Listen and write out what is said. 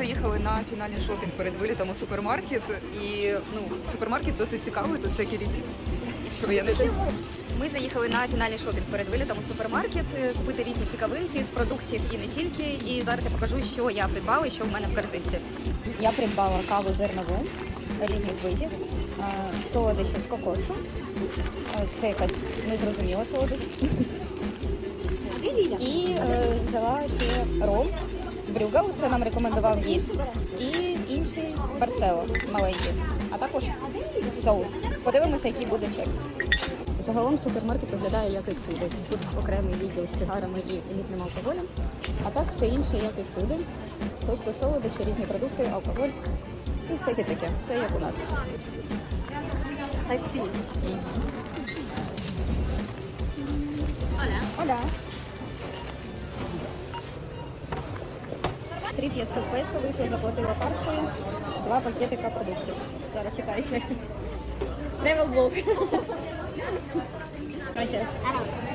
заїхали на фінальний шопінг перед вилітом у супермаркет. І ну, супермаркет досить цікавий, тут всякі різні. Що я не. Ми заїхали на фінальний шопінг перед вилітом у супермаркет, е, купити різні цікавинки з продуктів і не тільки. І зараз я покажу, що я придбала і що в мене в картинці. Я придбала каву зернову різних видів, е, солодощі з кокосу. Е, Це якась незрозуміла солодощ. І взяла ще ром, брюгел, це нам рекомендував гід, і інший барсело маленький, а також соус. Подивимося, який буде чек. Загалом супермаркет виглядає як і всюди. Тут окремий відділ з сигарами і елітним алкоголем, а так все інше, як і всюди. Просто солодощі, різні продукти, алкоголь і всяке таке. Все як у нас. Хайспі. Оля. 3500 песо вийшло, заплатила карткою, два пакетика продуктів. Зараз чекаю чек. Travel блок.